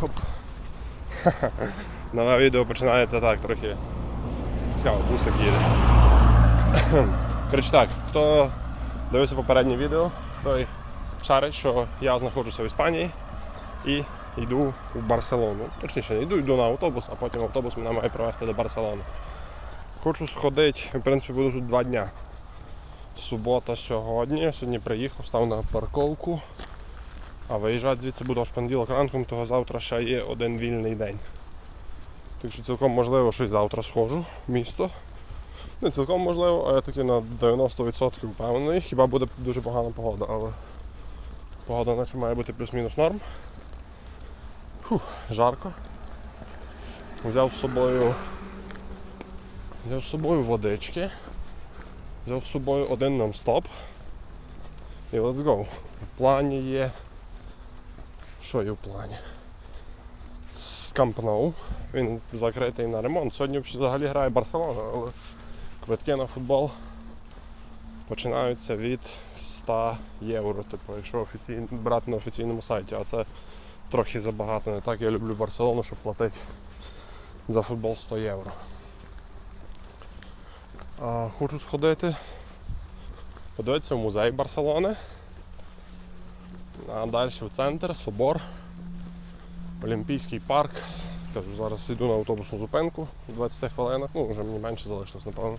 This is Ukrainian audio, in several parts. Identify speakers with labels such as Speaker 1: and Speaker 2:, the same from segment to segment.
Speaker 1: Хоп. Нове відео починається так, трохи цікаво, бусик їде. Коротше так, хто дивився попереднє відео, той шарить, що я знаходжуся в Іспанії і йду в Барселону. Точніше, не йду, йду на автобус, а потім автобус мене має привезти до Барселони. Хочу сходити, в принципі, буду тут два дня. Субота сьогодні. Сьогодні приїхав, став на парковку. А виїжджати звідси буду аж понеділок ранком, того завтра ще є один вільний день. Так що цілком можливо, що й завтра схожу в місто. Не цілком можливо, а я таки на 90% впевнений. Хіба буде дуже погана погода, але погода наче має бути плюс-мінус норм. Фух, жарко. Взяв з собою. Взяв з собою водички. Взяв з собою один нон-стоп. І let's go. В плані є. Що є в плані? Скампноу. Він закритий на ремонт. Сьогодні взагалі грає Барселона, але квитки на футбол починаються від 100 євро. Типу, якщо офіційно, брати на офіційному сайті, а це трохи забагато. Не так я люблю Барселону, щоб платити за футбол 100 євро. А, хочу сходити, подивитися в музей Барселони. А далі в центр, собор, Олімпійський парк. Кажу, зараз йду на автобусну зупинку в 20 хвилинах, ну вже мені менше залишилось, напевно.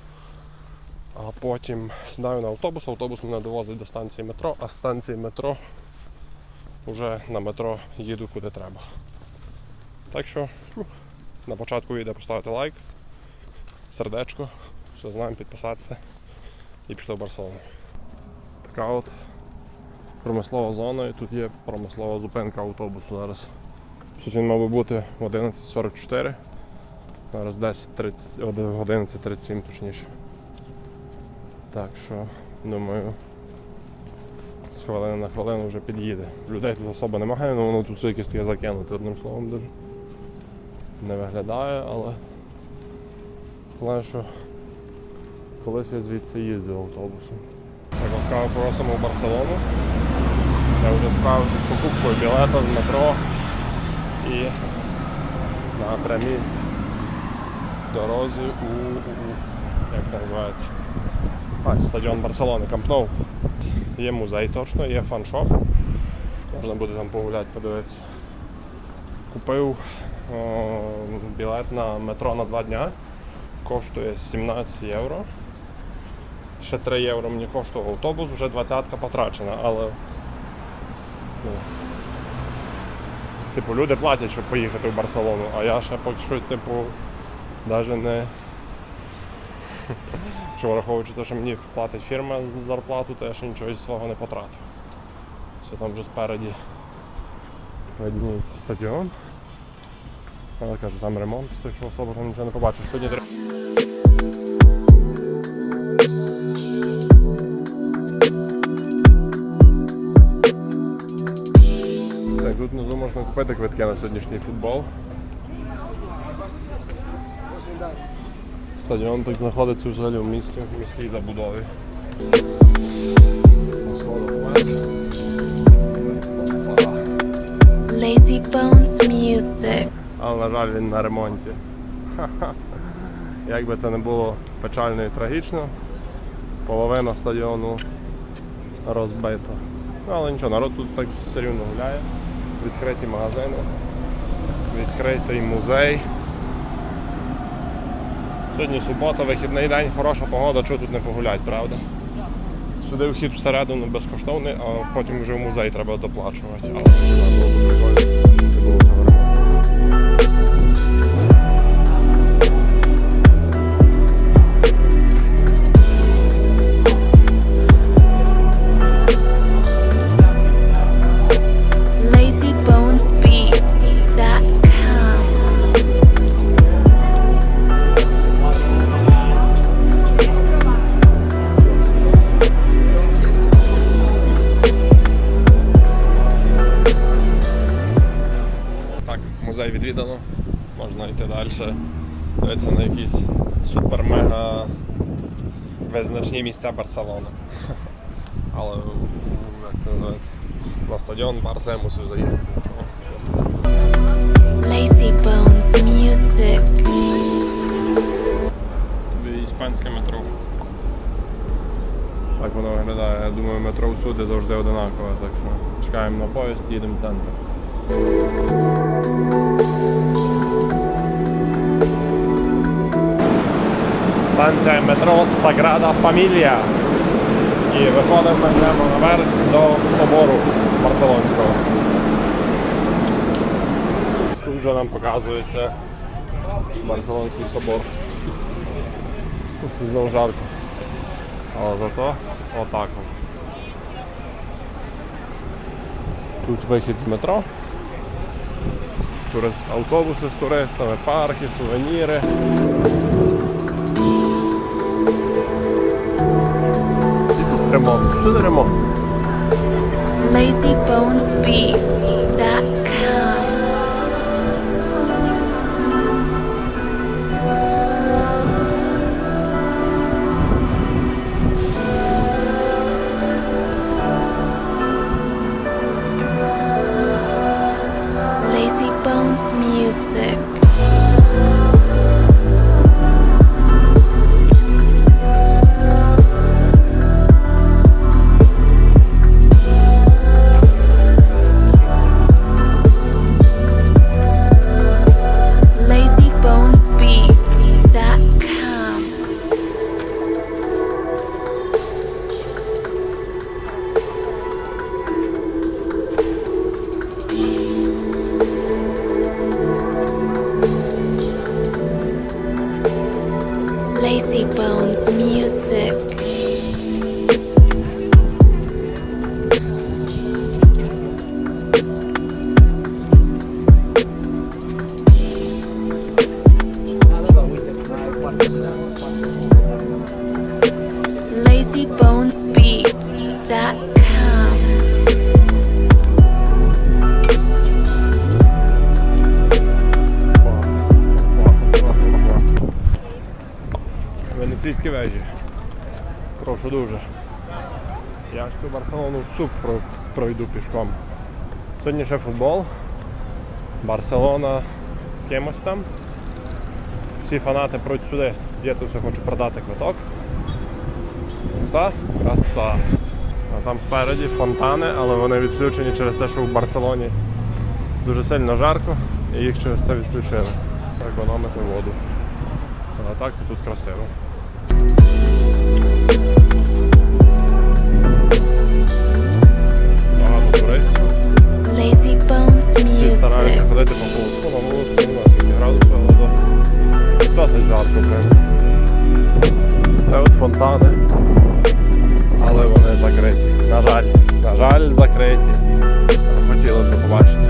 Speaker 1: А потім сідаю на автобус, автобус мене довозить до станції метро, а з станції метро вже на метро їду куди треба. Так що ну, на початку відео поставити лайк, сердечко, все знаємо, підписатися і пішли в Барселону. Така от промислова зона і тут є промислова зупинка автобусу зараз. Тут він мав би бути в 11.44, зараз 10.30, 11.37 точніше. Так що, думаю, з хвилини на хвилину вже під'їде. Людей тут особо немає, але воно тут все якесь таке закинуте, одним словом дуже не виглядає, але знаю, що колись я звідси їздив автобусом. Так, ласкаво просимо в Барселону. Я вже справився з покупкою білета з метро і на прямій дорозі у, у як це називається? А, стадіон Барселони Кампноу. Є музей точно, є фаншоп. Можна буде там погуляти, подивитися. Купив о, білет на метро на два дня. Коштує 17 євро. Ще 3 євро мені коштував автобус, вже 20-ка потрачена, але ну, типу, люди платять, щоб поїхати в Барселону, а я ще поки типу, навіть не. Що враховуючи те, що мені платить фірма з зарплату, то я ще нічого зі свого не потратив. Все там вже спереді видніється стадіон. Але кажу, там ремонт, так що особо нічого не побачиш. Сьогодні тут внизу можна купити квитки на сьогоднішній футбол. Стадіон тут знаходиться взагалі в місті, в міській забудові.
Speaker 2: Lazy Bones Music.
Speaker 1: Але, на жаль, він на ремонті. Як би це не було печально і трагічно, половина стадіону розбита. Ну, але нічого, народ тут так все рівно гуляє. Відкриті магазини, відкритий музей. Сьогодні субота, вихідний день, хороша погода, чого тут не погулять, правда? Сюди вхід всередину безкоштовний, а потім вже в музей треба доплачувати. Але було б місця Барселони. Але як це називається? на стадіон Барса я мусив заїхати.
Speaker 2: Lazy Bones Music.
Speaker 1: Тобі іспанське метро. Так воно виглядає. Я думаю, метро всюди завжди одинакове, так що чекаємо на поїзд, їдемо в центр. Станція метро Саграда Фамілія. І виходимо йдемо наверх до собору Барселонського. Тут вже нам показується Барселонський собор. Тут знову жарко. Але зато отак. Тут вихід з метро. Турист, автобуси з туристами, парки, сувеніри. І тут ремонт. Що за ремонт?
Speaker 2: LazyBonesBeats.com.
Speaker 1: Суп пройду пішком. Сьогодні ще футбол. Барселона з кимось там. Всі фанати пруть сюди. Дідусь хоче продати квиток. Краса? Краса. А там спереді фонтани, але вони відключені через те, що в Барселоні дуже сильно жарко і їх через це відключили. Економити воду. А так тут красиво. Стараються ходити по. Ну, на немає скільки градусів, але досить, досить жарко прямо. Це от фонтани. Але вони закриті. На жаль. На жаль, закриті. Хотілося побачити.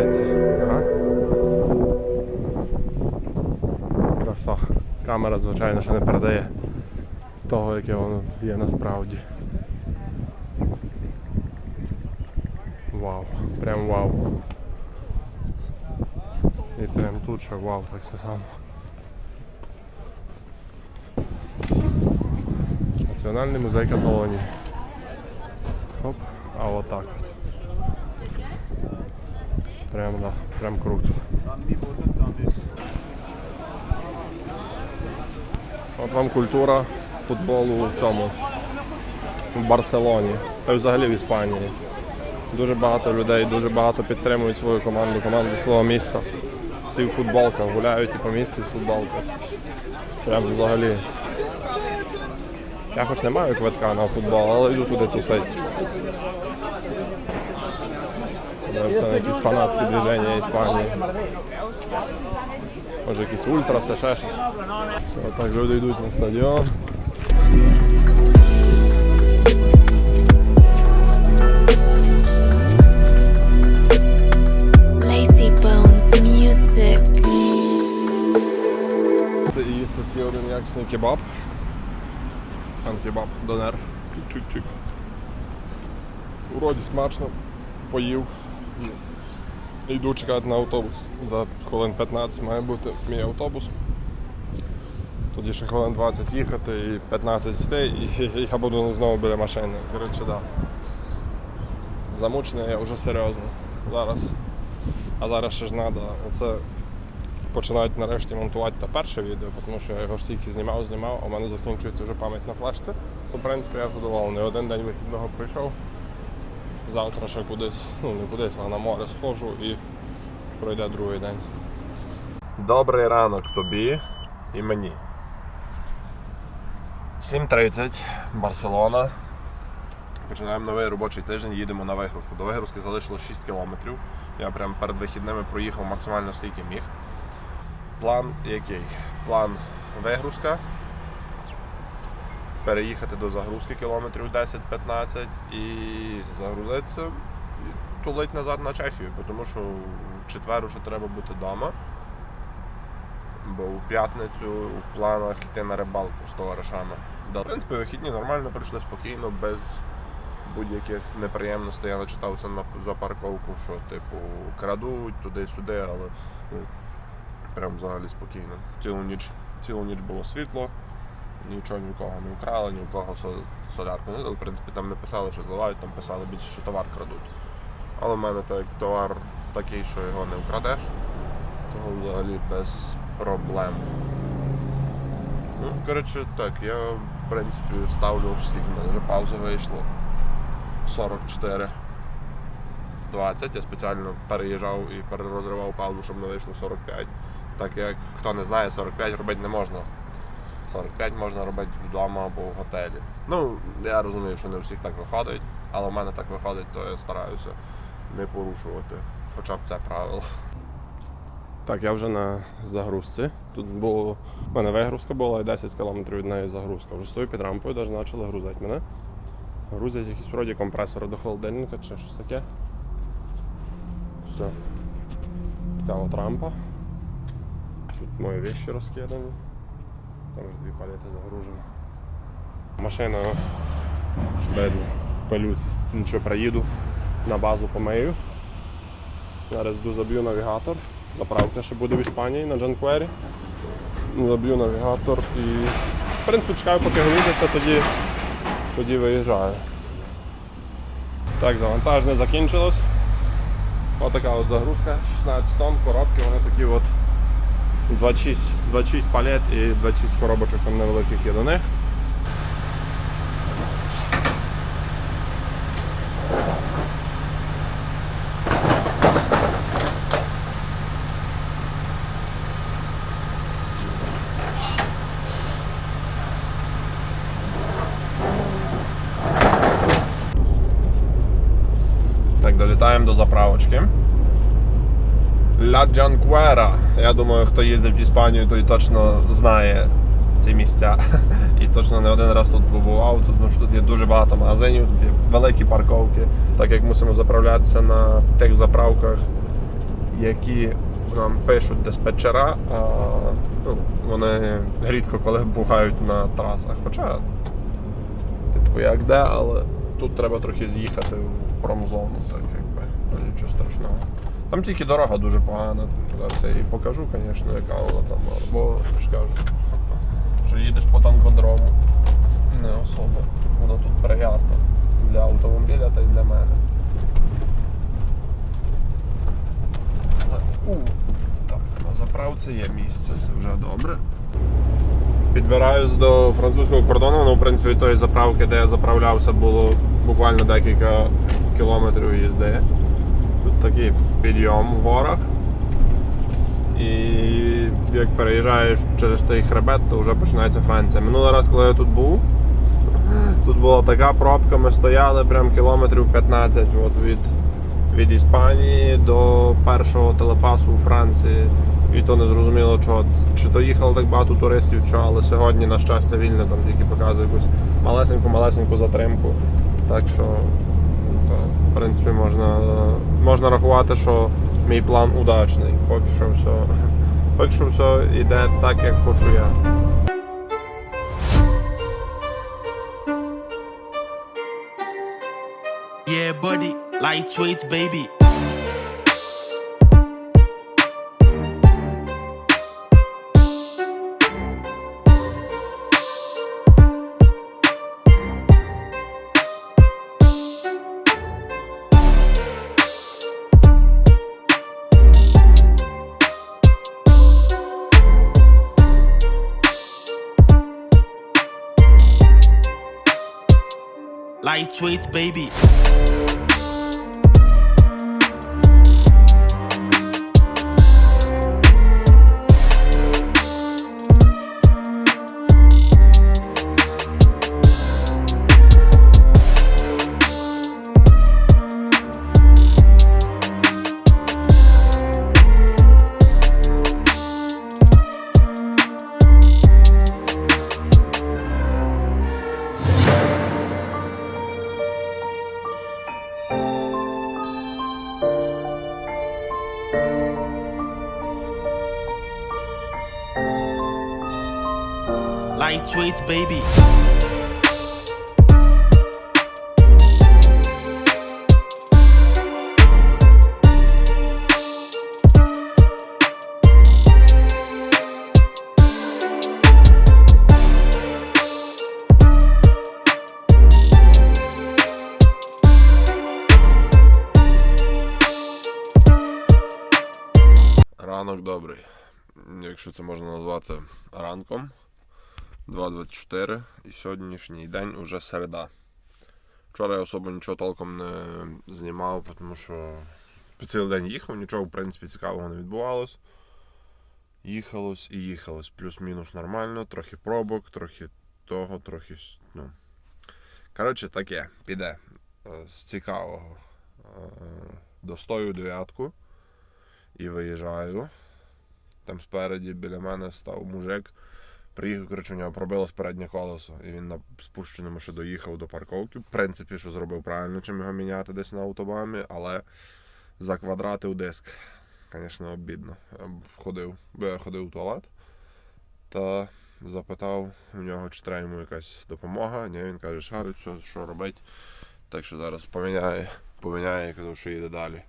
Speaker 1: Відкривається. Ага. Краса. Камера, звичайно, що не передає того, яке воно є насправді. Вау, прям вау. І прям тут ще вау, так все само. Національний музей Каталонії. Оп, а вот так вот. Прям, да, прям круто. От вам культура футболу в цьому в Барселоні та й взагалі в Іспанії. Дуже багато людей, дуже багато підтримують свою команду, команду свого міста. Всі в футболках гуляють і по місті в футболках. Прям взагалі. Я хоч не маю квитка на футбол, але йду туди тусить. Подивимося на якісь фанатські движення Іспанії. Може якісь ультраси, ще щось. Так люди йдуть на стадіон.
Speaker 2: Lazy Bones Music.
Speaker 1: Їсти такий один якісний кебаб. Там кебаб, донер. Чик-чик-чик. Смачно. Поїв. І йду чекати на автобус. За хвилин 15 має бути мій автобус. Тоді ще хвилин 20 їхати і 15 йти, і я буду знову біля машини. Коротше, да. Замучений я вже серйозно. Зараз. А зараз ще ж треба. Оце починають нарешті монтувати те перше відео, тому що я його ж тільки знімав, знімав, а в мене закінчується вже пам'ять на флешці. В принципі, я задоволений. Один день вихідного пройшов. Завтра ще кудись, ну не кудись, а на море схожу і пройде другий день. Добрий ранок тобі і мені. 7.30, Барселона. Починаємо новий робочий тиждень, їдемо на вигрузку. До вигрузки залишилось 6 кілометрів. Я прямо перед вихідними проїхав максимально скільки міг. План який? План вигрузка. Переїхати до загрузки кілометрів 10-15 і загрузитися і тулить назад на Чехію, тому що в четвер вже треба бути вдома. Бо у п'ятницю у планах йти на рибалку з товаришами. В принципі, вихідні нормально прийшли спокійно, без будь-яких неприємностей. Я начитався на за парковку, що типу крадуть туди-сюди, але ну, прям взагалі спокійно. Цілу ніч, цілу ніч було світло, нічого ні в кого не вкрали, ні в кого солярку не дали. В принципі, там не писали, що зливають, там писали більше, що товар крадуть. Але в мене так товар такий, що його не вкрадеш, того взагалі без проблем. Ну, коротше, так, я в принципі ставлю, скільки в мене вже пауза вийшло. 44. 20. Я спеціально переїжджав і перерозривав паузу, щоб не вийшло 45. Так як хто не знає, 45 робити не можна. 45 можна робити вдома або в готелі. Ну, я розумію, що не у всіх так виходить, але в мене так виходить, то я стараюся не порушувати хоча б це правило. Так, я вже на загрузці. Тут було. У мене вигрузка була і 10 км від неї загрузка. Вже стою під рампою, навіть почали грузити мене. Грузять якісь вроді компресори до холодильника чи щось таке. Все. Така от рампа. Тут мої вещи розкидані. Там вже дві палети загружені. Машина видно, пилюці. Нічого приїду, на базу помию. Зараз йду заб'ю навігатор. Заправка ще буде в Іспанії на Джанквері. Заб'ю навігатор і в принципі чекаю, поки грузиться, тоді, тоді виїжджаю. Так, завантаження закінчилось. Отака от загрузка, 16 тонн, коробки, вони такі от 26, 26 палет і 26 коробочок там невеликих є до них. Так, долітаємо до заправочки. Ла Джанквера. Я думаю, хто їздив в Іспанію, той точно знає ці місця. І точно не один раз тут побував. Тут, ну, що тут є дуже багато магазинів, тут є великі парковки. Так як мусимо заправлятися на тих заправках, які нам пишуть диспетчера, а ну, вони рідко коли бувають на трасах. Хоча, типу, як де, але тут треба трохи з'їхати в промзону, так якби ну, нічого страшного. Там тільки дорога дуже погана. Зараз я покажу, звісно, яка вона там, бо ж кажу, що їдеш по танкодрому. Не особо. Воно тут приємно для автомобіля та й для мене. У, так, на заправці є місце, це вже добре. Підбираюсь до французького кордону, воно, в принципі, від тої заправки, де я заправлявся, було буквально декілька кілометрів їзди. Такий підйом в горах. і як переїжджаєш через цей хребет, то вже починається Франція. Минулий раз, коли я тут був, тут була така пробка, ми стояли прям кілометрів 15 от від, від Іспанії до першого телепасу у Франції. І то не зрозуміло, чого. Чи то їхало так багато туристів, що, але сьогодні, на щастя, вільно там тільки показує якусь малесеньку-малесеньку затримку. Так що, то, принципі, можна, можна рахувати, що мій план удачний. Поки що все, поки що все йде так, як хочу я.
Speaker 3: Yeah, buddy, lightweight, baby. Lightweight, baby. Lightweight, baby.
Speaker 1: Ранок добрий. Якщо це можна назвати ранком. 2.24 і сьогоднішній день уже середа. Вчора я особо нічого толком не знімав, тому що по цілий день їхав, нічого в принципі цікавого не відбувалось. Їхалось і їхалось. Плюс-мінус нормально, трохи пробок, трохи того, трохи. Ну. Коротше, таке, піде. Е, З цікавого. Е, Достою дев'ятку і виїжджаю. Там спереді біля мене став мужик. Приїхав, коротше, у нього пробилось переднє колесо, і він на спущеному ще доїхав до парковки. В принципі, що зробив правильно, чим його міняти десь на автобамі, але заквадратив диск. Звісно, обідно. Ходив, бо я ходив в туалет та запитав у нього, чи треба йому якась допомога. Ні, він каже, шарить, все, що робить. Так що зараз поміняє, поміняє і казав, що їде далі.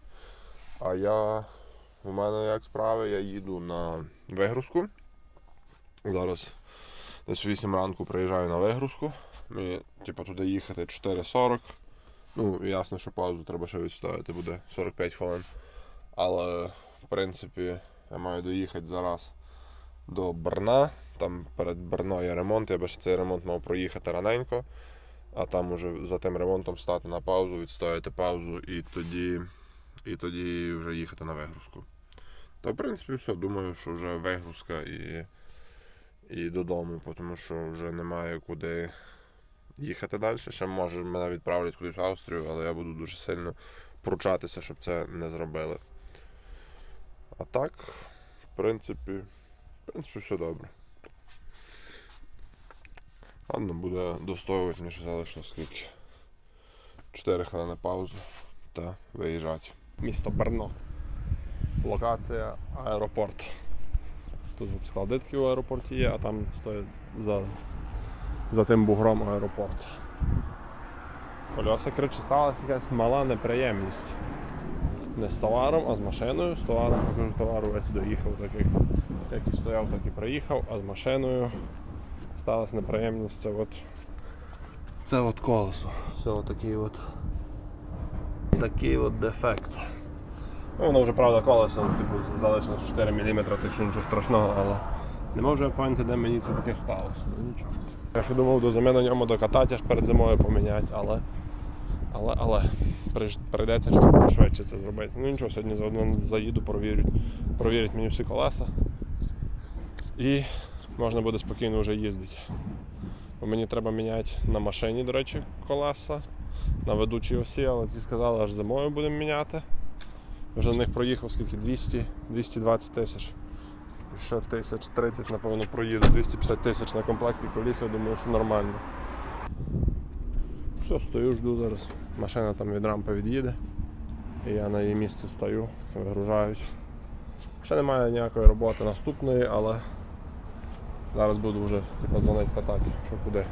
Speaker 1: А я у мене як справи, я їду на вигрузку. Зараз десь 8 ранку приїжджаю на вигрузку. Мені, типу, туди їхати 4.40. Ну, ясно, що паузу треба ще відстояти, буде 45 хвилин. Але, в принципі, я маю доїхати зараз до Берна. Там перед Берно є ремонт, я би ще цей ремонт мав проїхати раненько, а там уже за тим ремонтом стати на паузу, відстояти паузу і тоді, і тоді вже їхати на вигрузку. Та в принципі все, думаю, що вже вигрузка і, і додому, тому що вже немає куди їхати далі. Ще може мене відправлять кудись в Австрію, але я буду дуже сильно пручатися, щоб це не зробили. А так, в принципі, в принципі, все добре. Ладно, буде достоювати, мені ще залишилось скільки. 4 хвилини паузу та виїжджати. Місто Берно. Локація аеропорт. Тут от склади такі в аеропорті є, а там стоїть за, за тим бугром аеропорт. Кольоса, коротше, сталася якась мала неприємність. Не з товаром, а з машиною. З товаром покажу товару весь доїхав, так як, як і стояв, так і приїхав, а з машиною сталася неприємність. Це от, це от колесо. Це от такий от такий от дефект. Ну, воно вже правда колесо, типу, залишилось 4 мм, так що нічого страшного, але не можу я поняти, де мені це таке сталося. Ну нічого. Я ще думав до зими на ньому докатати, аж перед зимою поміняти, але Але, але прийдеться чуть пошвидше це зробити. Ну нічого, сьогодні заодно заїду, провірять, провірять мені всі колеса. І можна буде спокійно вже їздити. Бо мені треба міняти на машині, до речі, колеса на ведучій осі, але ті сказали, аж зимою будемо міняти. Вже на них проїхав скільки 200, 220 тисяч. Ще тисяч 30, напевно, проїду. 250 тисяч на комплекті коліс, я думаю, що нормально. Все, стою, жду зараз. Машина там від рампи від'їде. І я на її місці стою, вигружають. Ще немає ніякої роботи наступної, але зараз буду вже типу, дзвонити питати, що куди.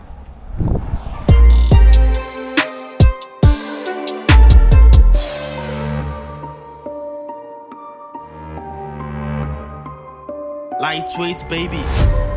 Speaker 3: Lightweight, baby.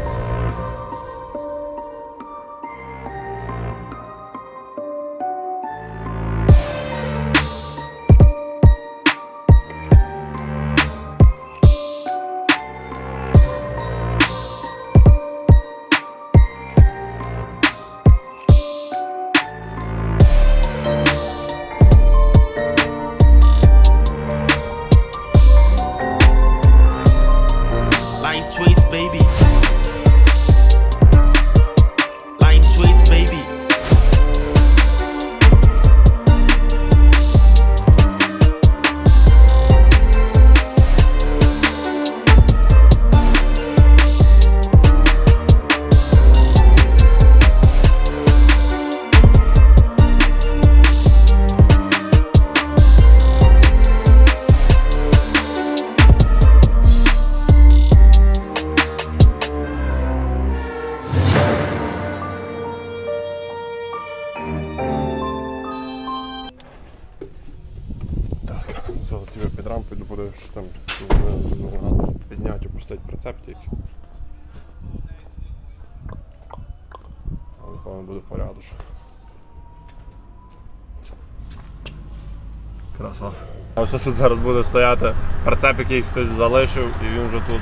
Speaker 1: Ось тут зараз буде стояти прицеп, який хтось залишив, і він вже тут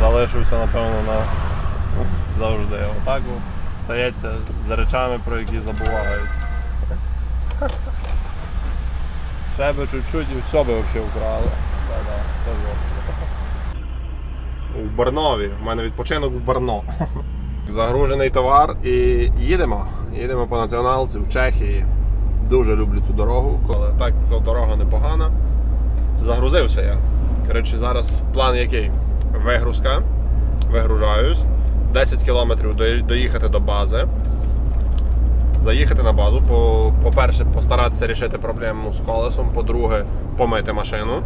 Speaker 1: залишився, напевно, на завжди. Отак стається за речами, про які забувають. Ще би чуть-чуть і все би взагалі вкрали. Да-да, це жорстко. У Барнові. У мене відпочинок в Барно. Загружений товар і їдемо. Їдемо по націоналці в Чехії. Дуже люблю цю дорогу. Але так, то дорога непогана. Загрузився я. Коротше, зараз план який? Вигрузка. Вигружаюсь. 10 кілометрів доїхати до бази заїхати на базу. По- По-перше, постаратися рішити проблему з колесом, по-друге, помити машину.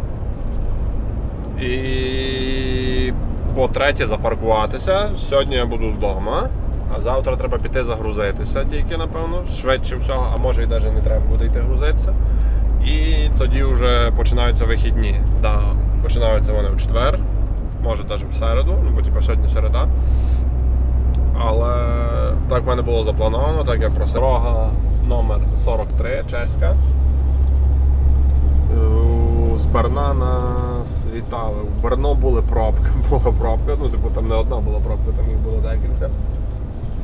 Speaker 1: І по-третє, запаркуватися. Сьогодні я буду вдома, а завтра треба піти загрузитися тільки, напевно, швидше всього, а може і навіть не треба буде йти грузитися. І тоді вже починаються вихідні. Да, починаються вони в четвер, може навіть в середу, ну бо типу, сьогодні середа. Але так в мене було заплановано, так я просив. Дорога номер 43 чеська. Е, З Берна нас вітали. В Берно були пробки, була пробка. Ну, типу, там не одна була пробка, там їх було декілька.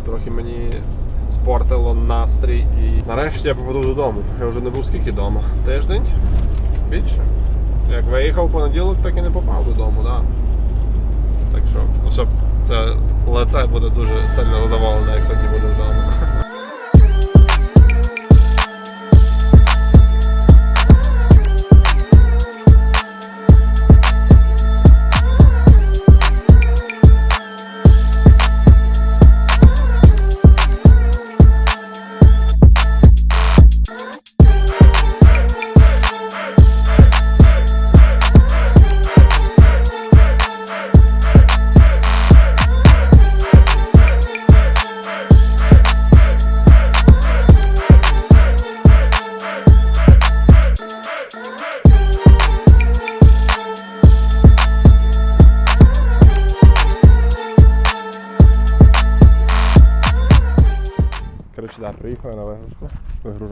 Speaker 1: Трохи мені спортило настрій і нарешті я попаду додому. Я вже не був скільки вдома? Тиждень? Більше. Як виїхав понеділок, так і не попав додому. Да. Так що, ну, щоб це лице буде дуже сильно задоволене, як сьогодні буде вдома.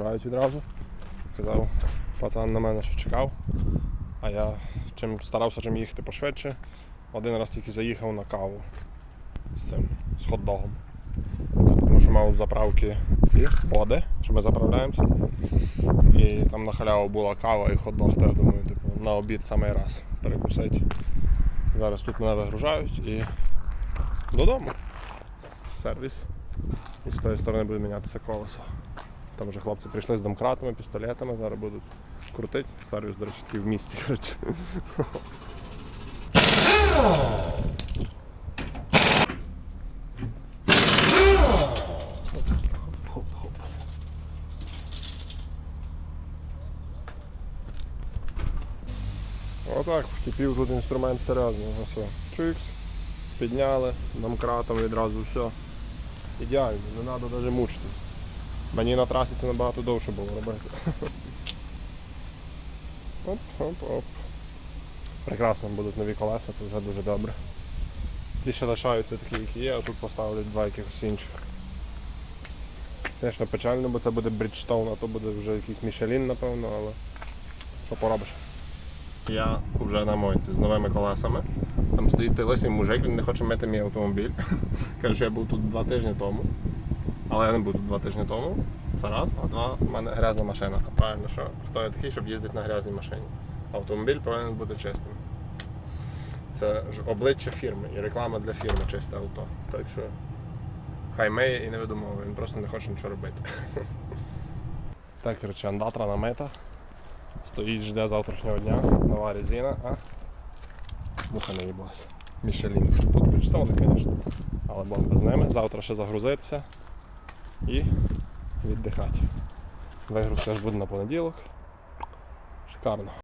Speaker 1: Вигружають відразу. Казав пацан на мене, що чекав. А я чим старався чим їхати пошвидше. Один раз тільки заїхав на каву з цим, з хот-догом. Тому що мав заправки ці боди, що ми заправляємося. І там на халяву була кава і хот-дог, то я думаю, типу, на обід самий раз перекусити. Зараз тут мене вигружають і додому. Сервіс. І з тої сторони буде мінятися колесо. Там вже хлопці прийшли з домкратами, пістолетами, зараз будуть крутити. Сервіс, до речі, такий в місті. Коротше. Отак, вкипів тут інструмент серйозний. Ось, чикс, підняли, домкратом відразу все. Ідеально, не треба навіть мучитись. Мені на трасі це набагато довше було робити. Оп, оп, оп. Прекрасно будуть нові колеса, це вже дуже добре. Ті ще лишаються такі, які є, а тут поставлять два якихось інших. Звісно, печально, бо це буде Bridgestone, а то буде вже якийсь Michelin, напевно, але що поробиш. Я вже на мойці з новими колесами. Там стоїть лисий мужик, він не хоче мити мій автомобіль. Каже, що я був тут два тижні тому. Але я не був тут два тижні тому. Це раз, а два в мене грязна машина. А правильно, що хто я такий, щоб їздити на грязній машині? Автомобіль повинен бути чистим. Це ж обличчя фірми і реклама для фірми чисте авто. Так що хай миє і не видумовує, він просто не хоче нічого робити. Так, коротше, андатра намита. Стоїть, жде завтрашнього дня, нова резина, а муха не їблася. Мішелін. Тут підставили, звісно. Але бомба з ними. Завтра ще загрузитися і віддихати. Вигрузка ж буде на понеділок. Шикарно.